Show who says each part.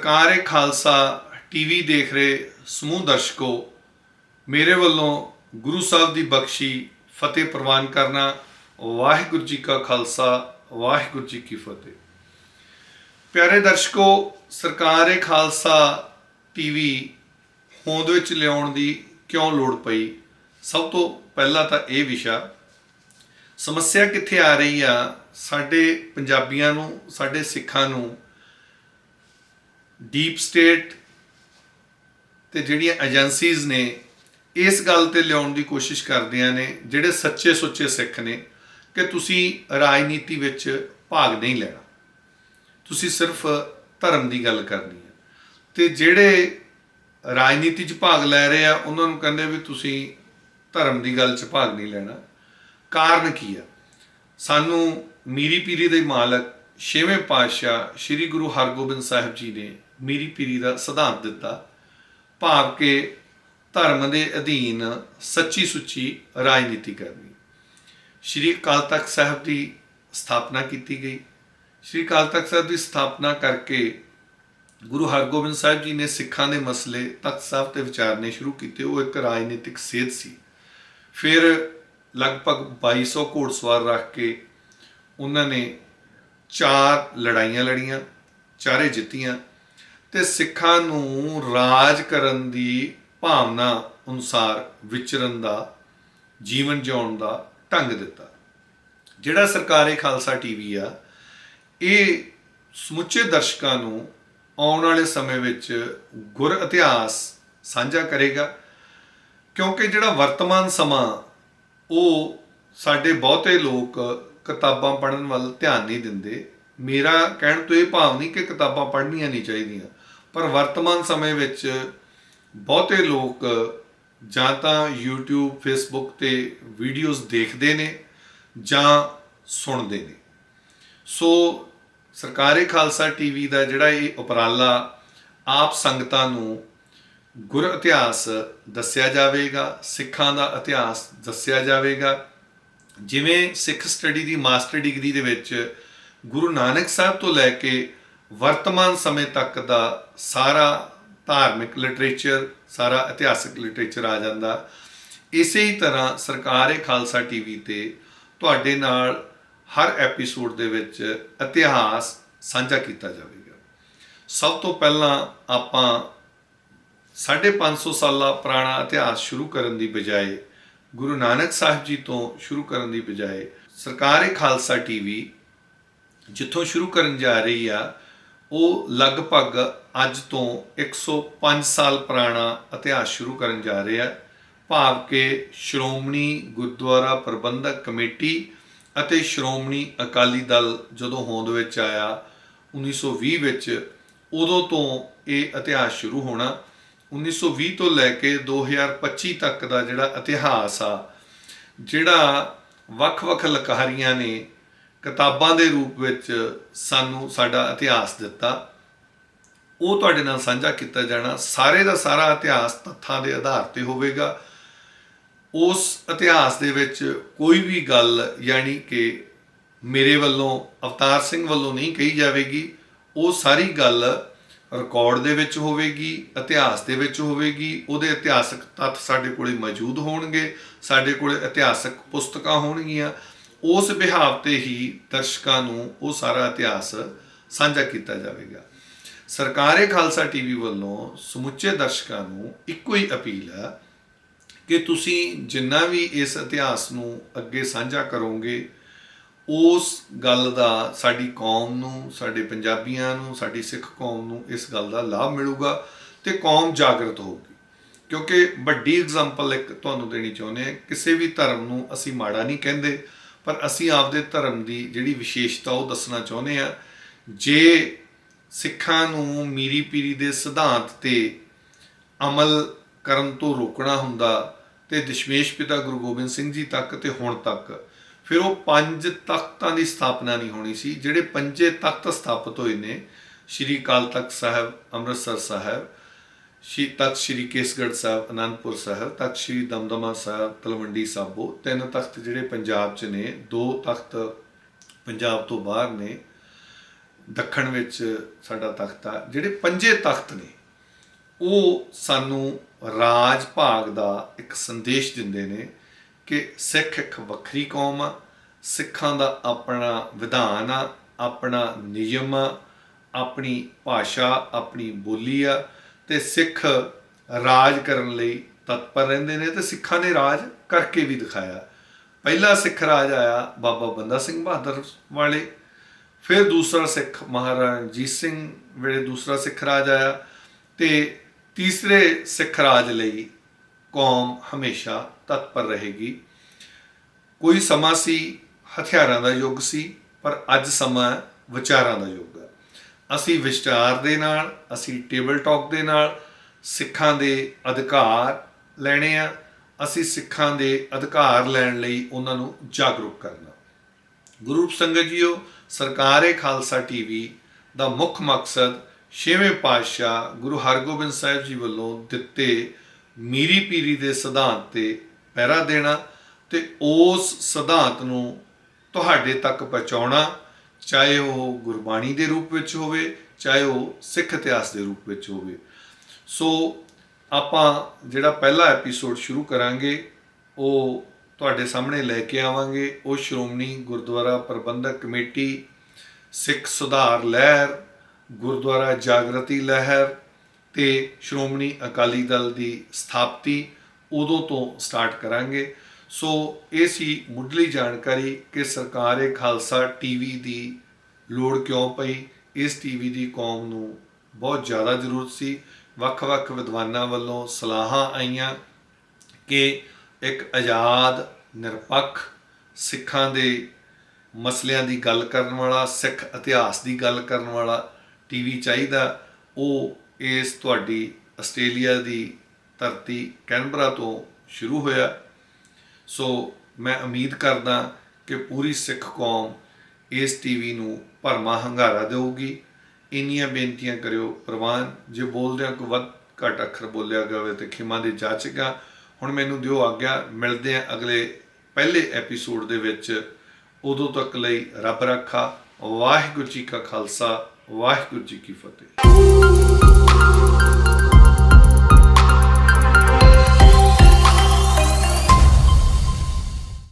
Speaker 1: ਸਰਕਾਰ ਏ ਖਾਲਸਾ ਟੀਵੀ ਦੇਖ ਰਹੇ ਸਮੂਹ ਦਰਸ਼ਕੋ, ਮੇਰੇ ਵੱਲੋਂ ਗੁਰੂ ਸਾਹਿਬ ਦੀ ਬਖਸ਼ੀ, ਫਤਿਹ ਪ੍ਰਵਾਨ ਕਰਨਾ, ਵਾਹਿਗੁਰੂ ਜੀ ਕਾ ਖਾਲਸਾ, ਵਾਹਿਗੁਰੂ ਜੀ ਕੀ ਫਤਿਹ। ਪਿਆਰੇ ਦਰਸ਼ਕੋ, ਸਰਕਾਰ ਏ ਖਾਲਸਾ ਟੀਵੀ ਹੋਂਦ ਵਿੱਚ ਲਿਆਉਣ ਦੀ ਕਿਉਂ ਲੋੜ ਪਈ? ਸਭ ਤੋਂ ਪਹਿਲਾਂ ਤਾਂ ਇਹ ਵਿਸ਼ਾ, ਸਮੱਸਿਆ ਕਿੱਥੇ ਆ ਰਹੀ ਆ ਸਾਡੇ ਪੰਜਾਬੀਆਂ ਨੂੰ, ਸਾਡੇ ਸਿੱਖਾਂ ਨੂੰ ਡੀਪ ਸਟੇਟ ਤੇ ਜਿਹੜੀਆਂ ਏਜੰਸੀਜ਼ ਨੇ, ਇਸ ਗੱਲ ਤੇ ਲਿਆਉਣ ਦੀ ਕੋਸ਼ਿਸ਼ ਕਰਦੀਆਂ ਨੇ, ਜਿਹੜੇ ਸੱਚੇ ਸੁੱਚੇ ਸਿੱਖ ਨੇ, ਕਿ ਤੁਸੀਂ ਰਾਜਨੀਤੀ ਵਿੱਚ ਭਾਗ ਨਹੀਂ ਲੈਣਾ। ਤੁਸੀਂ ਸਿਰਫ ਧਰਮ ਦੀ ਗੱਲ ਕਰਨੀ ਹੈ। ਤੇ ਜਿਹੜੇ ਰਾਜਨੀਤੀ 'ਚ ਭਾਗ ਲੈ ਰਹੇ ਆ, ਉਹਨਾਂ ਨੂੰ ਕਹਿੰਦੇ ਵੀ ਤੁਸੀਂ ਧਰਮ ਦੀ ਗੱਲ 'ਚ ਭਾਗ ਨਹੀਂ ਲੈਣਾ। ਕਾਰਨ ਕੀ ਆ? ਸਾਨੂੰ ਮੀਰੀ ਪੀਰੀ ਦੇ ਮਾਲਕ ਛੇਵੇਂ ਪਾਤਸ਼ਾਹ ਸ੍ਰੀ ਗੁਰੂ ਹਰਗੋਬਿੰਦ ਸਾਹਿਬ ਜੀ ਨੇ ਮੀਰੀ ਪੀਰੀ ਦਾ ਸਿਧਾਂਤ ਦਿੱਤਾ, ਭਾਵ ਕਿ ਧਰਮ ਦੇ ਅਧੀਨ ਸੱਚੀ ਸੁੱਚੀ ਰਾਜਨੀਤੀ ਕਰਨੀ। ਸ਼੍ਰੀ ਅਕਾਲ ਤਖਤ ਸਾਹਿਬ ਦੀ ਸਥਾਪਨਾ ਕੀਤੀ ਗਈ। ਸ਼੍ਰੀ ਅਕਾਲ ਤਖਤ ਸਾਹਿਬ ਦੀ ਸਥਾਪਨਾ ਕਰਕੇ ਗੁਰੂ ਹਰਗੋਬਿੰਦ ਸਾਹਿਬ ਜੀ ਨੇ ਸਿੱਖਾਂ ਦੇ ਮਸਲੇ ਤਖਤ ਸਾਹਿਬ ਤੇ ਵਿਚਾਰਨੇ ਸ਼ੁਰੂ ਕੀਤੇ। ਉਹ ਇੱਕ ਰਾਜਨੀਤਿਕ ਸੇਧ ਸੀ। ਫਿਰ ਲਗਭਗ 2200 ਘੋੜਸਵਾਰ ਰੱਖ ਕੇ ਉਹਨਾਂ ਨੇ ਚਾਰ ਲੜਾਈਆਂ ਲੜੀਆਂ, ਚਾਰੇ ਜਿੱਤੀਆਂ। ਤੇ ਸਿੱਖਾਂ ਨੂੰ ਰਾਜ ਕਰਨ ਦੀ ਭਾਵਨਾ ਅਨੁਸਾਰ ਵਿਚਰਨ ਦਾ, ਜੀਵਨ ਜਿਉਣ ਦਾ ਢੰਗ ਦਿੱਤਾ। ਜਿਹੜਾ ਸਰਕਾਰੀ ਖਾਲਸਾ ਟੀਵੀ ਆ, ਇਹ ਸਮੁੱਚੇ ਦਰਸ਼ਕਾਂ ਨੂੰ ਆਉਣ ਵਾਲੇ ਸਮੇਂ ਵਿੱਚ ਗੁਰ ਇਤਿਹਾਸ ਸਾਂਝਾ ਕਰੇਗਾ, ਕਿਉਂਕਿ ਜਿਹੜਾ ਵਰਤਮਾਨ ਸਮਾਂ, ਉਹ ਸਾਡੇ ਬਹੁਤੇ ਲੋਕ ਕਿਤਾਬਾਂ ਪੜ੍ਹਨ ਵੱਲ ਧਿਆਨ ਨਹੀਂ ਦਿੰਦੇ। ਮੇਰਾ ਕਹਿਣ ਤੋਂ ਇਹ ਭਾਵ ਨਹੀਂ ਕਿ ਕਿਤਾਬਾਂ ਪੜ੍ਹਨੀਆਂ ਨਹੀਂ ਚਾਹੀਦੀਆਂ। ਪਰ ਵਰਤਮਾਨ ਸਮੇਂ ਵਿੱਚ ਬਹੁਤੇ ਲੋਕ ਜਾਂ ਤਾਂ YouTube, Facebook ਤੇ ਵੀਡੀਓਜ਼ ਦੇਖਦੇ ਨੇ ਜਾਂ ਸੁਣਦੇ ਨੇ। ਸੋ ਸਰਕਾਰੀ ਖਾਲਸਾ ਟੀਵੀ ਦਾ ਜਿਹੜਾ ਇਹ ਉਪਰਾਲਾ ਆਪ ਸੰਗਤਾਂ ਨੂੰ ਗੁਰ ਇਤਿਹਾਸ ਦੱਸਿਆ ਜਾਵੇਗਾ, ਸਿੱਖਾਂ ਦਾ ਇਤਿਹਾਸ ਦੱਸਿਆ ਜਾਵੇਗਾ। ਜਿਵੇਂ ਸਿੱਖ ਸਟੱਡੀ ਦੀ ਮਾਸਟਰ ਡਿਗਰੀ ਦੇ ਵਿੱਚ ਗੁਰੂ ਨਾਨਕ ਸਾਹਿਬ ਤੋਂ ਲੈ ਕੇ ਵਰਤਮਾਨ ਸਮੇਂ ਤੱਕ ਦਾ ਸਾਰਾ ਧਾਰਮਿਕ ਲਿਟਰੇਚਰ, ਸਾਰਾ ਇਤਿਹਾਸਕ ਲਿਟਰੇਚਰ ਆ ਜਾਂਦਾ। ਇਸੇ ਹੀ ਤਰ੍ਹਾਂ ਸਰਕਾਰ ਏ ਖਾਲਸਾ ਟੀਵੀ ਤੇ, ਤੁਹਾਡੇ ਨਾਲ ਹਰ ਐਪੀਸੋਡ ਦੇ ਵਿੱਚ ਇਤਿਹਾਸ ਸਾਂਝਾ ਕੀਤਾ ਜਾਵੇਗਾ। ਸਭ ਤੋਂ ਪਹਿਲਾਂ ਆਪਾਂ 550 ਸਾਲਾ ਪੁਰਾਣਾ ਇਤਿਹਾਸ ਸ਼ੁਰੂ ਕਰਨ ਦੀ ਬਜਾਏ, ਗੁਰੂ ਨਾਨਕ ਸਾਹਿਬ ਜੀ ਤੋਂ ਸ਼ੁਰੂ ਕਰਨ ਦੀ ਬਜਾਏ, ਸਰਕਾਰ ਏ ਖਾਲਸਾ ਟੀਵੀ ਜਿੱਥੋਂ ਸ਼ੁਰੂ ਕਰਨ ਜਾ ਰਹੀ ਆ ਉਹ ਲਗਭਗ ਅੱਜ ਤੋਂ 105 ਸਾਲ ਪੁਰਾਣਾ ਇਤਿਹਾਸ ਸ਼ੁਰੂ ਕਰਨ ਜਾ ਰਿਹਾ ਭਾਵ ਕਿ ਸ਼੍ਰੋਮਣੀ ਗੁਰਦੁਆਰਾ ਪ੍ਰਬੰਧਕ ਕਮੇਟੀ ਅਤੇ ਸ਼੍ਰੋਮਣੀ ਅਕਾਲੀ ਦਲ ਜਦੋਂ ਹੋਂਦ ਵਿੱਚ ਆਇਆ 1920 ਵਿੱਚ, ਉਦੋਂ ਤੋਂ ਇਹ ਇਤਿਹਾਸ ਸ਼ੁਰੂ ਹੋਣਾ 1920 ਤੋਂ ਲੈ ਕੇ 2025 ਤੱਕ ਦਾ ਜਿਹੜਾ ਇਤਿਹਾਸ ਆ, ਜਿਹੜਾ ਵੱਖ-ਵੱਖ ਲਕਾਰੀਆਂ ਨੇ ਕਿਤਾਬਾਂ ਦੇ ਰੂਪ ਵਿੱਚ ਸਾਨੂੰ ਸਾਡਾ ਇਤਿਹਾਸ ਦਿੱਤਾ। ਉਹ ਤੁਹਾਡੇ ਨਾਲ ਸਾਂਝਾ ਕੀਤਾ ਜਾਣਾ। ਸਾਰੇ ਦਾ ਸਾਰਾ ਇਤਿਹਾਸ ਤੱਥਾਂ ਦੇ ਆਧਾਰ ਤੇ ਹੋਵੇਗਾ। ਉਸ ਇਤਿਹਾਸ ਦੇ ਵਿੱਚ ਕੋਈ ਵੀ ਗੱਲ ਯਾਨੀ ਕਿ ਮੇਰੇ ਵੱਲੋਂ, ਅਵਤਾਰ ਸਿੰਘ ਵੱਲੋਂ ਨਹੀਂ ਕਹੀ ਜਾਵੇਗੀ। ਉਹ ਸਾਰੀ ਗੱਲ ਰਿਕਾਰਡ ਦੇ ਵਿੱਚ ਹੋਵੇਗੀ, ਇਤਿਹਾਸ ਦੇ ਵਿੱਚ ਹੋਵੇਗੀ। ਉਹਦੇ ਇਤਿਹਾਸਕ ਤੱਥ ਸਾਡੇ ਕੋਲੇ ਮੌਜੂਦ ਹੋਣਗੇ। ਸਾਡੇ ਕੋਲੇ ਇਤਿਹਾਸਕ ਪੁਸਤਕਾਂ ਹੋਣਗੀਆਂ। ਉਸ ਵਿਹਾਵ ਤੇ ਹੀ ਦਰਸ਼ਕਾਂ ਨੂੰ ਉਹ ਸਾਰਾ ਇਤਿਹਾਸ ਸਾਂਝਾ ਕੀਤਾ ਜਾਵੇਗਾ। ਸਰਕਾਰੇ ਖਾਲਸਾ ਟੀਵੀ ਵੱਲੋਂ ਸਮੁੱਚੇ ਦਰਸ਼ਕਾਂ ਨੂੰ ਇੱਕੋ ਹੀ ਅਪੀਲ ਹੈ ਕਿ ਤੁਸੀਂ ਜਿੰਨਾ ਵੀ ਇਸ ਇਤਿਹਾਸ ਨੂੰ ਅੱਗੇ ਸਾਂਝਾ ਕਰੋਗੇ, ਉਸ ਗੱਲ ਦਾ ਸਾਡੀ ਕੌਮ ਨੂੰ, ਸਾਡੇ ਪੰਜਾਬੀਆਂ ਨੂੰ, ਸਾਡੀ ਸਿੱਖ ਕੌਮ ਨੂੰ ਇਸ ਗੱਲ ਦਾ ਲਾਭ ਮਿਲੂਗਾ ਤੇ ਕੌਮ ਜਾਗਰਤ ਹੋਊਗੀ। ਕਿਉਂਕਿ ਵੱਡੀ ਐਗਜ਼ਾਮਪਲ ਇੱਕ ਤੁਹਾਨੂੰ ਦੇਣੀ ਚਾਹੁੰਦੇ ਹਾਂ, ਕਿਸੇ ਵੀ ਧਰਮ ਨੂੰ ਅਸੀਂ ਮਾੜਾ ਨਹੀਂ ਕਹਿੰਦੇ ਪਰ ਅਸੀਂ ਆਪਦੇ ਧਰਮ ਦੀ ਜਿਹੜੀ ਵਿਸ਼ੇਸ਼ਤਾ ਉਹ ਦੱਸਣਾ ਚਾਹੁੰਦੇ ਹਾਂ। ਜੇ ਸਿੱਖਾਂ ਨੂੰ ਮੀਰੀ ਪੀਰੀ ਦੇ ਸਿਧਾਂਤ ਤੇ ਅਮਲ ਕਰਨ ਤੋਂ ਰੋਕਣਾ ਹੁੰਦਾ ਤੇ ਦਸ਼ਮੇਸ਼ ਪਿਤਾ ਗੁਰੂ ਗੋਬਿੰਦ ਸਿੰਘ ਜੀ ਤੱਕ ਤੇ ਹੁਣ ਤੱਕ, ਫਿਰ ਉਹ ਪੰਜ ਤਖਤਾਂ ਦੀ ਸਥਾਪਨਾ ਨਹੀਂ ਹੋਣੀ ਸੀ, ਜਿਹੜੇ ਪੰਜੇ ਤਖਤ ਸਥਾਪਿਤ ਹੋਏ ਨੇ, ਸ਼੍ਰੀ ਅਕਾਲ ਤਖਤ ਸਾਹਿਬ, ਅੰਮ੍ਰਿਤਸਰ ਸਾਹਿਬ ਸ਼੍ਰੀ ਤਖਤ ਸ਼੍ਰੀ ਕੇਸਗੜ੍ਹ ਸਾਹਿਬ, ਅਨੰਦਪੁਰ ਸਾਹਿਬ, ਤਖਤ ਸ਼੍ਰੀ ਦਮਦਮਾ ਸਾਹਿਬ, ਤਲਵੰਡੀ ਸਾਬੋ, ਤਿੰਨ ਤਖਤ ਜਿਹੜੇ ਪੰਜਾਬ 'ਚ ਨੇ, ਦੋ ਤਖਤ ਪੰਜਾਬ ਤੋਂ ਬਾਹਰ ਨੇ, ਦੱਖਣ ਵਿੱਚ ਸਾਡਾ ਤਖਤ ਆ, ਜਿਹੜੇ ਪੰਜੇ ਤਖਤ ਨੇ, ਉਹ ਸਾਨੂੰ ਰਾਜ ਭਾਗ ਦਾ ਇੱਕ ਸੰਦੇਸ਼ ਦਿੰਦੇ ਨੇ ਕਿ ਸਿੱਖ ਇੱਕ ਵੱਖਰੀ ਕੌਮ ਆ, ਸਿੱਖਾਂ ਦਾ ਆਪਣਾ ਵਿਧਾਨ ਆ, ਆਪਣਾ ਨਿਯਮ ਆ, ਆਪਣੀ ਭਾਸ਼ਾ, ਆਪਣੀ ਬੋਲੀ ਆ ਤੇ ਸਿੱਖ ਰਾਜ ਕਰਨ ਲਈ ਤਤਪਰ ਰਹਿੰਦੇ ਨੇ ਤੇ ਸਿੱਖਾਂ ਨੇ ਰਾਜ ਕਰਕੇ ਵੀ ਦਿਖਾਇਆ। ਪਹਿਲਾ ਸਿੱਖ ਰਾਜ ਆਇਆ ਬਾਬਾ ਬੰਦਾ ਸਿੰਘ ਬਹਾਦਰ ਵਾਲੇ, ਫਿਰ ਦੂਸਰਾ ਸਿੱਖ ਮਹਾਰਾਜਾ ਰਣਜੀਤ ਸਿੰਘ ਵੇਲੇ ਦੂਸਰਾ ਸਿੱਖ ਰਾਜ ਆਇਆ ਤੇ ਤੀਸਰੇ ਸਿੱਖ ਰਾਜ ਲਈ ਕੌਮ ਹਮੇਸ਼ਾ ਤਤਪਰ ਰਹੇਗੀ। ਕੋਈ ਸਮਾਂ ਸੀ, ਹਥਿਆਰਾਂ ਦਾ ਯੁੱਗ ਸੀ, ਪਰ ਅੱਜ ਸਮਾਂ ਵਿਚਾਰਾਂ ਦਾ ਯੁੱਗ ਅਸੀਂ ਵਿਚਾਰ ਦੇ ਨਾਲ, ਅਸੀਂ ਟੇਬਲ ਟਾਕ ਦੇ ਨਾਲ ਸਿੱਖਾਂ ਦੇ ਅਧਿਕਾਰ ਲੈਣੇ ਆ। ਅਸੀਂ ਸਿੱਖਾਂ ਦੇ ਅਧਿਕਾਰ ਲੈਣ ਲਈ ਉਹਨਾਂ ਨੂੰ ਜਾਗਰੂਕ ਕਰਨਾ। ਗੁਰੂ ਸੰਗਤ ਜੀਓ, ਸਰਕਾਰੇ ਖਾਲਸਾ ਟੀਵੀ ਦਾ ਮੁੱਖ ਮਕਸਦ ਛੇਵੇਂ ਪਾਤਸ਼ਾਹ ਗੁਰੂ ਹਰਗੋਬਿੰਦ ਸਾਹਿਬ ਜੀ ਵੱਲੋਂ ਦਿੱਤੇ ਮੀਰੀ ਪੀਰੀ ਦੇ ਸਿਧਾਂਤ ਤੇ ਪਹਿਰਾ ਦੇਣਾ ਤੇ ਉਸ ਸਿਧਾਂਤ ਨੂੰ ਤੁਹਾਡੇ ਤੱਕ ਪਹੁੰਚਾਉਣਾ। ਚਾਹੇ ਉਹ ਗੁਰਬਾਣੀ ਦੇ ਰੂਪ ਵਿੱਚ ਹੋਵੇ, ਚਾਹੇ ਉਹ ਸਿੱਖ ਇਤਿਹਾਸ ਦੇ ਰੂਪ ਵਿੱਚ ਹੋਵੇ। ਸੋ ਆਪਾਂ ਜਿਹੜਾ ਪਹਿਲਾ ਐਪੀਸੋਡ ਸ਼ੁਰੂ ਕਰਾਂਗੇ, ਉਹ ਤੁਹਾਡੇ ਸਾਹਮਣੇ ਲੈ ਕੇ ਆਵਾਂਗੇ। ਉਹ ਸ਼੍ਰੋਮਣੀ ਗੁਰਦੁਆਰਾ ਪ੍ਰਬੰਧਕ ਕਮੇਟੀ, ਸਿੱਖ ਸੁਧਾਰ ਲਹਿਰ, ਗੁਰਦੁਆਰਾ ਜਾਗਰਤੀ ਲਹਿਰ ਤੇ ਸ਼੍ਰੋਮਣੀ ਅਕਾਲੀ ਦਲ ਦੀ ਸਥਾਪਤੀ ਉਦੋਂ ਤੋਂ ਸਟਾਰਟ ਕਰਾਂਗੇ। ਸੋ ਇਹ ਸੀ ਮੁੱਢਲੀ ਜਾਣਕਾਰੀ ਕਿ ਸਰਕਾਰੇ ਖਾਲਸਾ ਟੀਵੀ ਦੀ ਲੋੜ ਕਿਉਂ ਪਈ? ਇਸ ਟੀਵੀ ਦੀ ਕੌਮ ਨੂੰ ਬਹੁਤ ਜ਼ਿਆਦਾ ਜ਼ਰੂਰਤ ਸੀ। ਵੱਖ-ਵੱਖ ਵਿਦਵਾਨਾਂ ਵੱਲੋਂ ਸਲਾਹਾਂ ਆਈਆਂ ਕਿ ਇੱਕ ਆਜ਼ਾਦ, ਨਿਰਪੱਖ ਸਿੱਖਾਂ ਦੇ ਮਸਲਿਆਂ ਦੀ ਗੱਲ ਕਰਨ ਵਾਲਾ, ਸਿੱਖ ਇਤਿਹਾਸ ਦੀ ਗੱਲ ਕਰਨ ਵਾਲਾ ਟੀਵੀ ਚਾਹੀਦਾ। ਉਹ ਇਸ ਤੁਹਾਡੀ ਆਸਟ੍ਰੇਲੀਆ ਦੀ ਧਰਤੀ ਕੈਨਬਰਾ ਤੋਂ ਸ਼ੁਰੂ ਹੋਇਆ। ਸੋ ਮੈਂ ਉਮੀਦ ਕਰਦਾ ਕਿ ਪੂਰੀ ਸਿੱਖ ਕੌਮ ਇਸ ਟੀਵੀ ਨੂੰ ਭਰਮਾ ਹੰਗਾਰਾ ਦੇਊਗੀ। ਇੰਨੀਆਂ ਬੇਨਤੀਆਂ ਕਰਿਓ ਪ੍ਰਵਾਨ, ਜੇ ਬੋਲਦਿਆਂ ਕੋਈ ਵੱਧ ਘੱਟ ਅੱਖਰ ਬੋਲਿਆ ਜਾਵੇ ਤੇ ਖਿਮਾ ਦੇ ਜਾਚਗਾ ਹੁਣ ਮੈਨੂੰ ਦਿਓ ਆਗਿਆ, ਮਿਲਦੇ ਆ ਅਗਲੇ ਪਹਿਲੇ ਐਪੀਸੋਡ ਦੇ ਵਿੱਚ। ਉਦੋਂ ਤੱਕ ਲਈ ਰੱਬ ਰੱਖਾ, ਵਾਹਿਗੁਰੂ ਜੀ ਕਾ ਖਾਲਸਾ, ਵਾਹਿਗੁਰੂ ਜੀ ਕੀ ਫਤਿਹ।